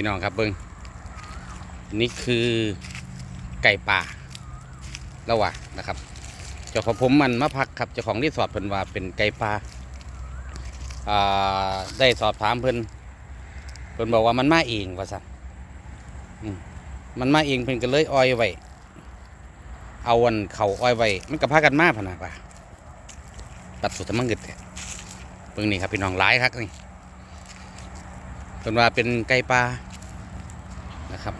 พี่น้องครับเบิ้งนี่คือไก่ป่าแล้ววะนะครับ เจ้าของผมมันมาพักครับเจ้าของรีสอร์ทเพิ่นว่าเป็นไก่ป่าาได้สอบถามเพิ่นเพิ่นบอกว่ามันมาเองว่าสั่นมันมาเองเพิ่นก็เลยอ้อยไว้เอาวันเขาอ้อยไว้มันก็พากันมาพะนะป่ะตัดสุดทำมังกิดเบิ่งนี่ครับพี่น้องหลายครับนี่เพิ่นว่าเป็นไก่ป่า นะครับ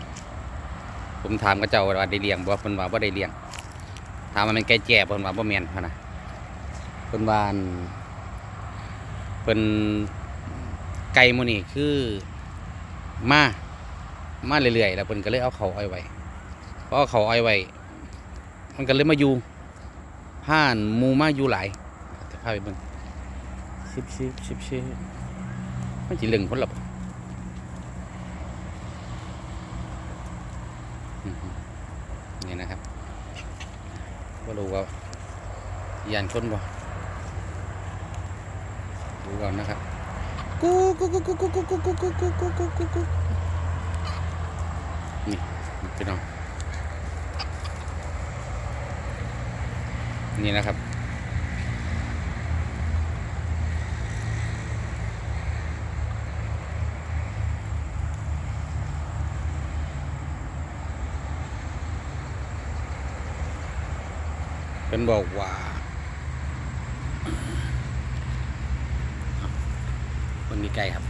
ผมถามกับเจ้าว่าได้เลี้ยงบ่เพิ่นว่าบ่ได้เลี้ยง ถามว่ามันไก่แจ่เพิ่นว่าบ่แม่นพะนะเพิ่นว่าเพิ่นไก่มื้นี้คือมามาเรื่อยๆแล้วเพิ่นก็เลยเอาเขาอ้อยไว้เพราะเอาเขาอ้อยไว้มันก็เลยมาอยู่ผ่านหมู่มาอยู่หลายจะพาไปเบิ่งชิบชิบชิบชิบมันสิเรื่องคนละบ่อือฮึ นี่นะครับก็รู้ว่ายานคนบ่ดูก่อนนะครับกูกูกูกูกูกูกูกูกูกูกูกูกูนี่พี่น้องนี่นะครับ เป็นบอกว่าคนมีไก่ครับ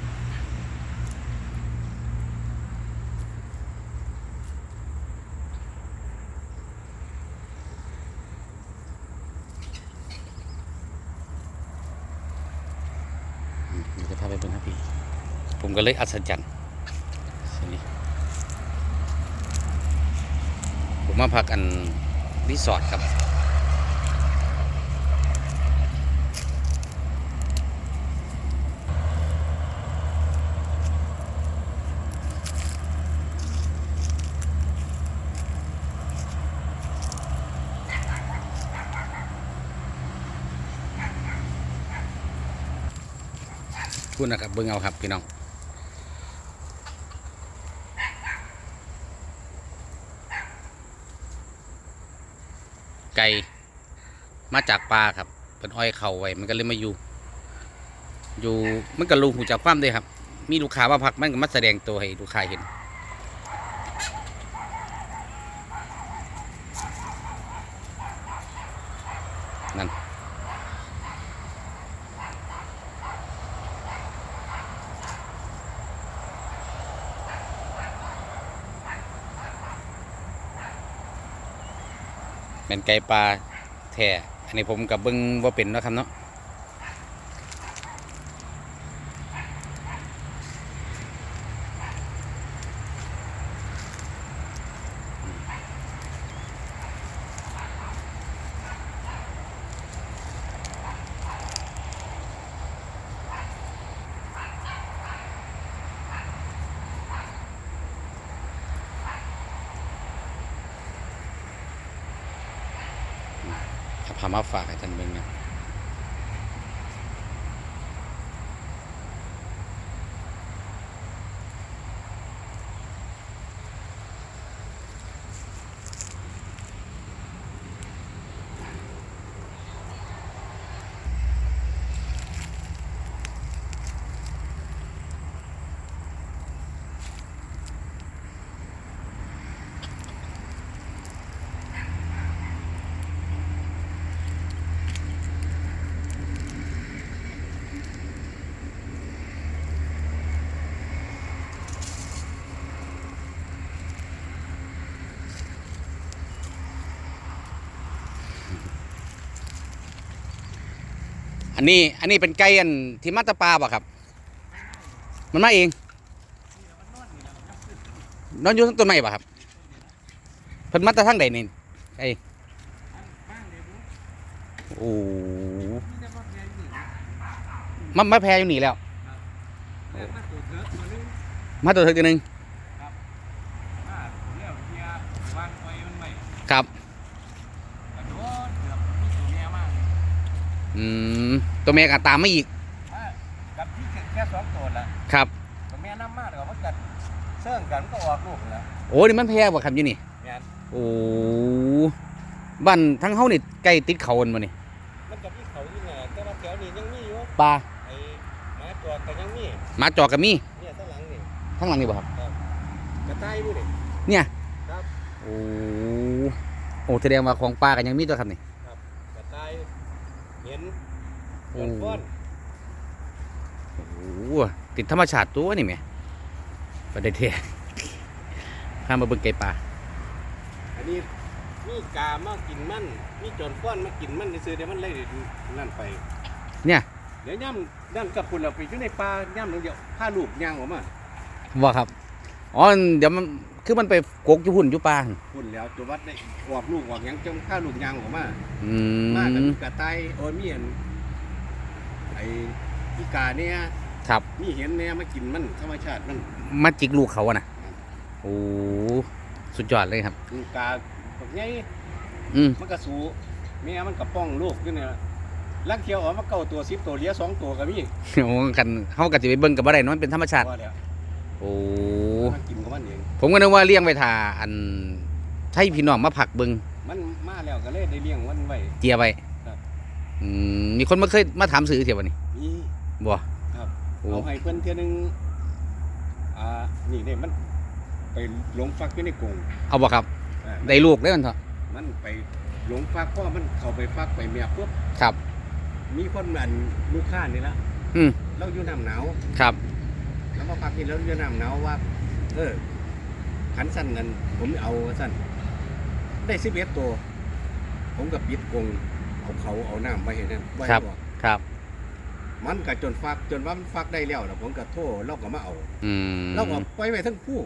จะพาไปเบิ่งครับพี่ ผมก็เลยอัศจรรย์สินี่ผมมาพักอันรีสอร์ทครับ พูดนะครับเบิ่งเอาครับพี่น้องไก่มาจากปลาครับเป็นอ้อยเข่าไว้มันก็เลยมาอยู่ อยู่มันก็ลูกหูจากความด้วยครับ มีลูกค้ามาพักมันก็มาแสดงตัวให้ลูกค้าเห็นน เป็นไก่ปลาแท้อันนี้ผมกับเบิ้งว่าเป็นนะครับเนาะ พามาฝากอาจารย์เบิ้งนะ อันนี้อันนี้เป็นไก่อันที่มาแตาปลาป่ะครับ มันมาเองนอนอยู่ทั้งต้นไม้ป่ะครับเพิ่นมาแต่ทางใดนี่ไอ้โอ้มามาแพรอยู่นี่แล้ว มาตัวเธอกันหนึ่งครับ อืม ตัวแม่ก็ตามมาอีกกับที่แค่สองตัวละครับตัวแม่น้ำมากเลยว่ากัดเสื่องกันมันก็ออกลูกแล้วโอ้นี่มันแพร่บ่ครับอยู่นี่งานโอ้บ้านทั้งเฮานี่ใกล้ติดเขาอันบ่นี่มันกับพี่เขาอยู่ไงแต่ว่าแถวนี้ยังมีอยู่ปลาไอ้หมาจอดก็ยังมีหมาจอกก็มีเนี่ยข้างหลังนี่ข้างหลังนี่บ่ครับกระต่ายอยู่นี่เนี่ยครับโอ้โอ้แสดงว่าของปลาก็ยังมีตัวครับนี่กระต่ายเห็น โอ้ก้อนก้อนโอ้ติดธรรมชาติตัวนี่แหม่ประเด็นเท่ข้ามมาเบิ่งไก่ปลาอันนี้มีกามากินมันมีจอนก้อนมากินมันซื้อเดี๋ยวมันเลยนั่นไป เนี่ยเดี๋ยวย่ำนั่นกับคุณเราไปอยู่ในป่าย่ำลงเดียวผ้าลูกย่างออกมาว่าครับอ๋อเดี๋ยวมันคือมันไปกกอยู่หุ่นอยู่ปลาหั่นคุณแล้วตัววัดได้ออกลูกออกหยังจงผ้าลูกย่างออกมา อืมากับมมีกระต่ายโอ้ยมีอัน ไอ้อีกาเนี่ยครับมีเห็นเนี่ยมากินมันธรรมชาติมันมาจิกลูกเขาอะนะโอ้สุดยอดเลยครับ อีกาแบบไงอืมมันก็สูแม่มันก็ป้องลูกอยู่เนี่ยลักเที่ยวออกมาเก้าตัวสิบตัวเหลี้ยสองตัวก็มีโอ้กันเฮาก็สิไปเบิ่งกับบ่ได้เนาะมันเป็นธรรมชาติพอแล้วโอ้มันกินของมันเองผมก็นึกว่าเลี้ยงไว้ท่าอันให้พี่น้องมาผักเบิ่งมันมาแล้วก็เลยได้เลี้ยงมันไว้เจียไว้ครับ อืมมีคนมาเคยมาถามซื้อเที่ยวบ่นี่นี่บ่ครับโอ้เอาให้เพิ่นเที่ยหนึงอ่านี่เนี่ยมันไปหลงฟักอยู่ในกรงเอาบ่ครับอ่าได้ลูกได้มันเถอะมันไปหลงฟักเพราะมันเข้าไปฟักไปแม่ปุ๊บครับ มีคนอันลูกค้านี่ละอืม เราอยู่น้ำหนาวครับ แล้วมาพักนี่แล้วอยู่น้ำหนาวว่า เออขันสั้นนั้นผมเอาสั้นได้สิบเอ็ดตัว ผมกับปิดกรง เอาเขาเอาน้ำไว้ให้นั่นไว้ครับ บอกครับ มันก็จนฟักจนว่ามันฟักได้แล้วแล้วผมก็โทษเราก็มาเอาอืมเราก็ปล่อยไว้ทั้งผู้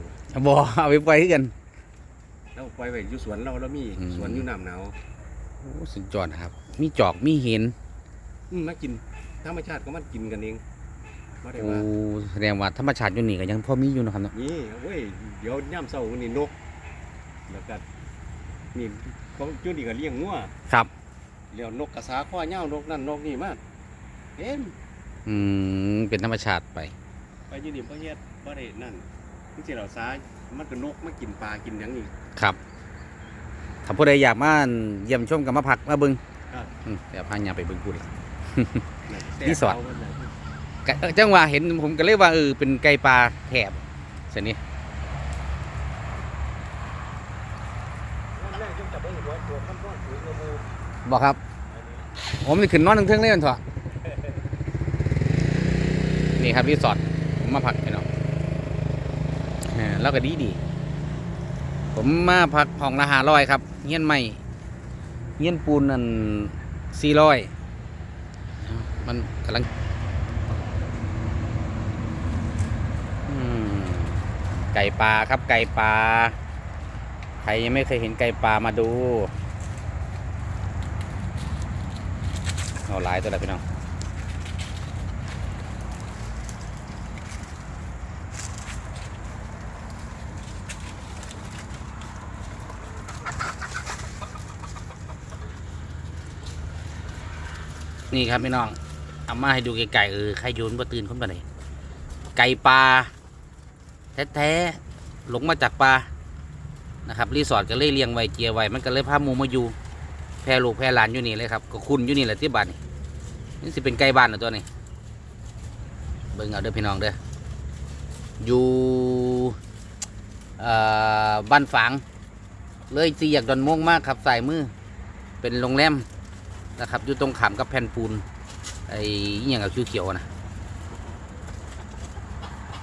บ่เอาไปปล่อยคือกัน เราปล่อยไว้อยู่สวนเราแล้วมีอืม สวนอยู่น้ำหนาวโอ้สุดยอดนะครับ มีจอกมีเห็นอืมมากินธรรมชาติก็มันกินกันเองไม่ได้โอ้ว่าแสดงว่าธรรมชาติอยู่นี่ก็ยังพอมีอยู่เนาะครับเนาะนี่เว้ยเดี๋ยวย่ำเศร้านี่นก แล้วก็นี่เขาจุดนี่ก็เลี้ยงงัวครับ เลี้ยงนกกระสาข้อเง่านกนั่นนกนี่มาเอ็มอืมเป็นธรรมชาติไป ไปอยืนนี่พ่อเฮ็ดบ่ได้นั่นที่สิเราสามันก็นกมากินปลากินหยังนี่ครับถ้าผู้ใดอยากมาเยี่ยมชมกับมาพักมาเบิ่งครับ อืมเดี๋ยวพาญาไปเบิ่งพูดละ นั่นรีสอร์ทแต่เามันน่ะกะเอ่อจังหวะเห็นผมก็เลยว่าเออเป็นไก่ปลาแถบเสยนี่วันแรกจึงจะเบิ่งหัวตัวคำร้อนสูงกว่าหมู่ บอกครับ ผมนี่ขึ้นนอนทั้งเทิงเลยมันเถอะนี่ครับรีสอร์ทผมมาพักไปเนาะเออแล้วก็ดีดี ผมมาพักห้องละหาร้อยครับเงี้ยนใหม่เงี้ยนปูนนั่นสี่ร้อยมันกำลังไก่ปลาครับไก่ปลา ใครยังไม่เคยเห็นไก่ปลามาดู เอาหลายตัวล้วพี่น้องนี่ครับพี่น้องเอามาให้ดูไก่ๆเออใครโยนบ่ตื่นคนบ่ไหนไก่ปลาแท้ๆหลงมาจากปลานะครับรีสอร์ทก็เลยเลี้ยงไว้เจียไว้มันก็เลยพาหมูมาอยู่ แพร่ลูกแพร่หลานอยู่นี่เลยครับก็คุณอยู่นี่แหละที่บ้านนี่นี่สิเป็นไก่บ้านเหรอตัวนี้เบิ่งเอาเด้อพี่น้องเด้ออยู่อ่อบ้านฝาง เลยสี่แยกดอนม่วงมากครับสายมือ เป็นโรงแรมนะครับอยู่ตรงขามกับแผ่นปูนไอ้อหย่างกับเขียวนะ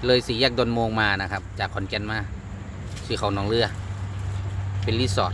เลยสี่แยกดอนโมงมานะครับ จากขอนแก่นมาสีเขาหนองเรือ เป็นรีสอร์ท